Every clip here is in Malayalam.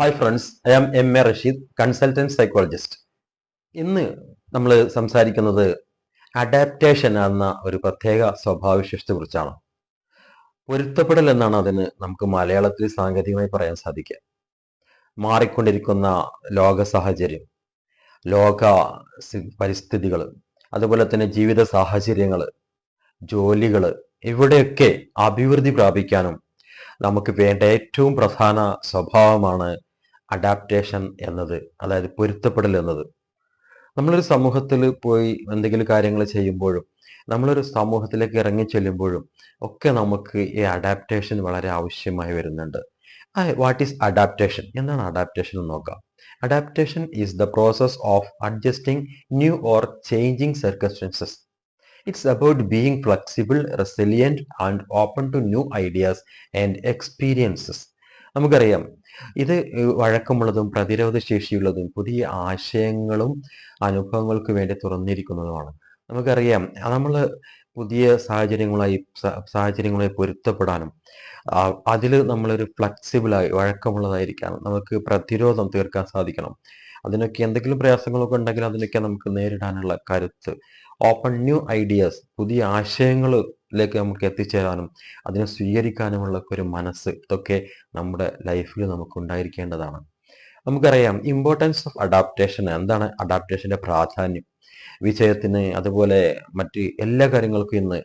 Hi friends I am M A Rasheed consultant psychologist ഇന്ന് നമ്മൾ സംസാരിക്കുന്നത് അഡാപ്റ്റേഷൻ എന്ന ഒരു പ്രത്യേക സ്വഭാവവിശേഷത്തെ കുറിച്ചാണ്. പൊരുത്തപ്പെടൽ എന്നാണ് അതിന് നമുക്ക് മലയാളത്തിൽ സാങ്കേതികമായി പറയാൻ സാധിക്കുക. മാറിക്കൊണ്ടിരിക്കുന്ന ലോക സാഹചര്യം ലോക പരിസ്ഥിതികൾ അതുപോലെ തന്നെ ജീവിത സാഹചര്യങ്ങൾ ജോലികൾ ഇവിടെയൊക്കെ അഭിവൃദ്ധി പ്രാപിക്കാനും നമുക്ക് വേണ്ട ഏറ്റവും പ്രധാന സ്വഭാവമാണ് അഡാപ്റ്റേഷൻ എന്നത് അതായത് പൊരുത്തപ്പെടൽ എന്നത്. നമ്മളൊരു സമൂഹത്തിൽ പോയി എന്തെങ്കിലും കാര്യങ്ങൾ ചെയ്യുമ്പോഴും നമ്മളൊരു സമൂഹത്തിലേക്ക് ഇറങ്ങി ചെല്ലുമ്പോഴും ഒക്കെ നമുക്ക് ഈ അഡാപ്റ്റേഷൻ വളരെ ആവശ്യമായി വരുന്നുണ്ട്. വാട്ട് ഈസ് അഡാപ്റ്റേഷൻ എന്താണ് അഡാപ്റ്റേഷൻ എന്ന് നോക്കാം. Adaptation is the process of adjusting new or changing circumstances it's about being flexible resilient and open to new ideas and experiences നമുക്കറിയാം. ഇത് വഴക്കമുള്ളതും പ്രതിരോധ ശേഷിയുള്ളതും പുതിയ ആശയങ്ങളും അനുഭവങ്ങൾക്ക് വേണ്ടി തുറന്നിരിക്കുന്നതുമാണ്. നമുക്കറിയാം നമ്മൾ പുതിയ സാഹചര്യങ്ങളായി സാഹചര്യങ്ങളായി പൊരുത്തപ്പെടാനും അതിൽ നമ്മളൊരു ഫ്ലെക്സിബിളായി വഴക്കമുള്ളതായിരിക്കാം നമുക്ക് പ്രതിരോധം തീർക്കാൻ സാധിക്കണം. അതിനൊക്കെ എന്തെങ്കിലും പ്രയാസങ്ങളൊക്കെ ഉണ്ടെങ്കിൽ അതിനൊക്കെ നമുക്ക് നേരിടാനുള്ള കരുത്ത് ഓപ്പൺ ന്യൂ ഐഡിയാസ് പുതിയ ആശയങ്ങളിലേക്ക് നമുക്ക് എത്തിച്ചേരാനും അതിനെ സ്വീകരിക്കാനുമുള്ള ഒരു മനസ്സ് ഇതൊക്കെ നമ്മുടെ ലൈഫിൽ നമുക്ക് ഉണ്ടായിരിക്കേണ്ടതാണ്. നമുക്കറിയാം ഇമ്പോർട്ടൻസ് ഓഫ് അഡാപ്റ്റേഷൻ എന്താണ് അഡാപ്റ്റേഷന്റെ പ്രാധാന്യം? വിജയത്തിന് അതുപോലെ മറ്റ് എല്ലാ കാര്യങ്ങൾക്കും ഇന്ന്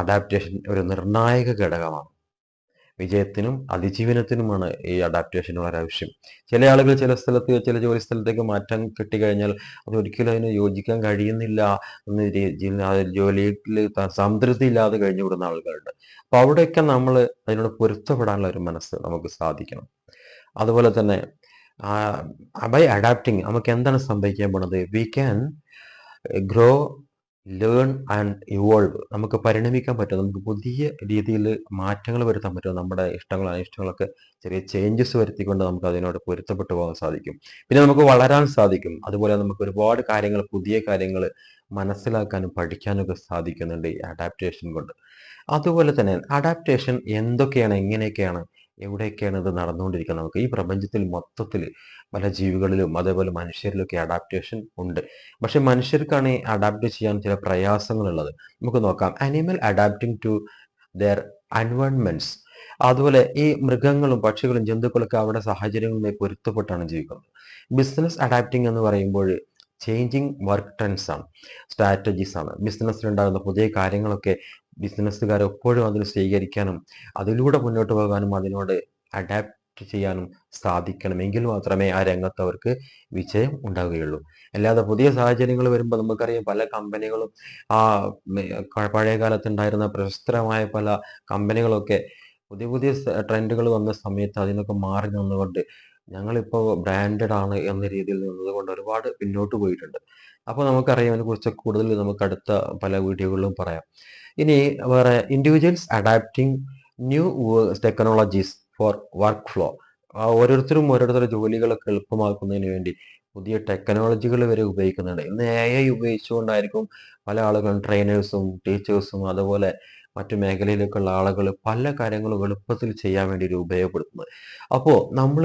അഡാപ്റ്റേഷൻ ഒരു നിർണായക ഘടകമാണ്. വിജയത്തിനും അതിജീവനത്തിനുമാണ് ഈ അഡാപ്റ്റേഷൻ വളരെ ആവശ്യം. ചില ആളുകൾ ചില സ്ഥലത്ത് ചില ജോലി സ്ഥലത്തേക്ക് മാറ്റം കിട്ടിക്കഴിഞ്ഞാൽ അത് ഒരിക്കലും അതിന് യോജിക്കാൻ കഴിയുന്നില്ല എന്ന ജോലിയിൽ സംതൃപ്തി ഇല്ലാതെ കഴിഞ്ഞു വിടുന്ന ആളുകളുണ്ട്. അപ്പൊ അവിടെയൊക്കെ നമ്മൾ അതിനോട് പൊരുത്തപ്പെടാനുള്ള ഒരു മനസ്സ് നമുക്ക് സാധിക്കണം. അതുപോലെ തന്നെ ബൈ അഡാപ്റ്റിങ് നമുക്ക് എന്താണ് സംഭവിക്കാൻ പോണത്? We can grow learn and evolve നമുക്ക് പരിണമിക്കാൻ പറ്റും. നമുക്ക് പുതിയ രീതിയിൽ മാറ്റങ്ങൾ വരുത്താൻ പറ്റും. നമ്മുടെ ഇഷ്ടങ്ങൾ അനിഷ്ടങ്ങളൊക്കെ ചെറിയ ചേഞ്ചസ് വരുത്തിക്കൊണ്ട് നമുക്ക് അതിനോട് പൊരുത്തപ്പെട്ടു പോകാൻ സാധിക്കും. പിന്നെ നമുക്ക് വളരാൻ സാധിക്കും. അതുപോലെ നമുക്ക് ഒരുപാട് കാര്യങ്ങൾ പുതിയ കാര്യങ്ങൾ മനസ്സിലാക്കാനും പഠിക്കാനും ഒക്കെ സാധിക്കുന്നുണ്ട് ഈ അഡാപ്റ്റേഷൻ കൊണ്ട്. അതുപോലെ തന്നെ അഡാപ്റ്റേഷൻ എന്തൊക്കെയാണ് എങ്ങനെയൊക്കെയാണ് എവിടെയൊക്കെയാണ് ഇത് നടന്നുകൊണ്ടിരിക്കുന്നത്? നമുക്ക് ഈ പ്രപഞ്ചത്തിൽ മൊത്തത്തിൽ പല ജീവികളിലും അതേപോലെ മനുഷ്യരിലൊക്കെ അഡാപ്റ്റേഷൻ ഉണ്ട്. പക്ഷെ മനുഷ്യർക്കാണ് അഡാപ്റ്റ് ചെയ്യാൻ ചില പ്രയാസങ്ങളുള്ളത്. നമുക്ക് നോക്കാം. Animal adapting to their environments അതുപോലെ ഈ മൃഗങ്ങളും പക്ഷികളും ജന്തുക്കളൊക്കെ അവിടെ സാഹചര്യങ്ങളുമായി പൊരുത്തപ്പെട്ടാണ് ജീവിക്കുന്നത്. ബിസിനസ് അഡാപ്റ്റിംഗ് എന്ന് പറയുമ്പോൾ ചേഞ്ചിങ് വർക്ക് ട്രെൻഡ്സ് ആണ്. സ്ട്രാറ്റജീസ് ആണ്. ബിസിനസ്സിലുണ്ടാകുന്ന പുതിയ കാര്യങ്ങളൊക്കെ ബിസിനസ്സുകാർ എപ്പോഴും അതിന് സ്വീകരിക്കാനും അതിലൂടെ മുന്നോട്ട് പോകാനും അതിനോട് അഡാപ്റ്റ് ചെയ്യാനും സാധിക്കണം. എങ്കിൽ മാത്രമേ ആ രംഗത്ത് അവർക്ക് വിജയം ഉണ്ടാവുകയുള്ളൂ. അല്ലാതെ പുതിയ സാഹചര്യങ്ങൾ വരുമ്പോൾ നമുക്കറിയാം പല കമ്പനികളും ആ പഴയ കാലത്തുണ്ടായിരുന്ന പ്രശസ്തമായ പല കമ്പനികളൊക്കെ പുതിയ പുതിയ ട്രെൻഡുകൾ വന്ന സമയത്ത് അതിനൊക്കെ മാറി നിന്നുകൊണ്ട് ഞങ്ങളിപ്പോൾ ബ്രാൻഡഡ് ആണ് എന്ന രീതിയിൽ നിന്നതുകൊണ്ട് ഒരുപാട് പിന്നോട്ട് പോയിട്ടുണ്ട്. അപ്പോൾ നമുക്കറിയാം അതിനെക്കുറിച്ച് കൂടുതൽ നമുക്ക് അടുത്ത പല വീഡിയോകളിലും പറയാം. ഇനി വേറെ individuals adapting new technologies for workflow ഓരോരുത്തരും ഓരോരുത്തരുടെ ജോലികളൊക്കെ എളുപ്പമാക്കുന്നതിന് വേണ്ടി പുതിയ ടെക്നോളജികൾ വരെ ഉപയോഗിക്കുന്നുണ്ട്. ഇന്ന് എ ഐ ഉപയോഗിച്ചുകൊണ്ടായിരിക്കും പല ആളുകളും ട്രെയിനേഴ്സും ടീച്ചേഴ്സും അതുപോലെ മറ്റു മേഖലയിലേക്കുള്ള ആളുകൾ പല കാര്യങ്ങളും എളുപ്പത്തിൽ ചെയ്യാൻ വേണ്ടി ഉപയോഗപ്പെടുത്തുന്നത്. അപ്പോൾ നമ്മൾ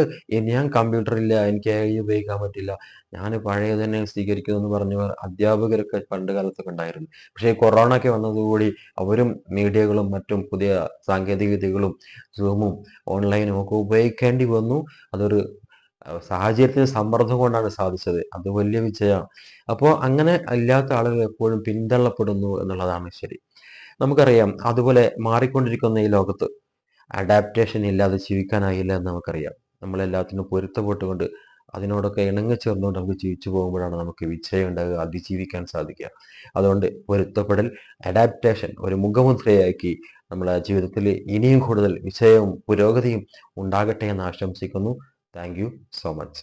ഞാൻ കമ്പ്യൂട്ടറില്ല എനിക്ക് ഐ ഉപയോഗിക്കാൻ പറ്റില്ല. ഞാൻ പഴയ തന്നെ സ്വീകരിക്കുന്നു എന്ന് പറഞ്ഞവർ അധ്യാപകരൊക്കെ പണ്ട് കാലത്തൊക്കെ ഉണ്ടായിരുന്നു. പക്ഷേ കൊറോണ ഒക്കെ വന്നതുകൂടി അവരും മീഡിയകളും മറ്റും പുതിയ സാങ്കേതിക വിദ്യകളും സൂമും ഓൺലൈനും ഒക്കെ ഉപയോഗിക്കേണ്ടി വന്നു. അതൊരു സാഹചര്യത്തിന് സമ്മർദ്ദം കൊണ്ടാണ് സാധിച്ചത്. അത് വലിയ വിജയമാണ്. അപ്പോൾ അങ്ങനെ ഇല്ലാത്ത ആളുകൾ എപ്പോഴും പിന്തള്ളപ്പെടുന്നു എന്നുള്ളതാണ് ശരി. നമുക്കറിയാം അതുപോലെ മാറിക്കൊണ്ടിരിക്കുന്ന ഈ ലോകത്ത് അഡാപ്റ്റേഷൻ ഇല്ലാതെ ജീവിക്കാനായില്ല എന്ന് നമുക്കറിയാം. നമ്മളെല്ലാത്തിനും പൊരുത്തപ്പെട്ടുകൊണ്ട് അതിനോടൊക്കെ ഇണങ്ങി ചേർന്നുകൊണ്ട് നമുക്ക് ജീവിച്ചു പോകുമ്പോഴാണ് നമുക്ക് വിജയം ഉണ്ടാകുക അതിജീവിക്കാൻ സാധിക്കുക. അതുകൊണ്ട് പൊരുത്തപ്പെടൽ അഡാപ്റ്റേഷൻ ഒരു മുഖമുദ്രയാക്കി നമ്മളെ ജീവിതത്തിൽ ഇനിയും കൂടുതൽ വിജയവും പുരോഗതിയും ഉണ്ടാകട്ടെ എന്ന് ആശംസിക്കുന്നു. Thank you so much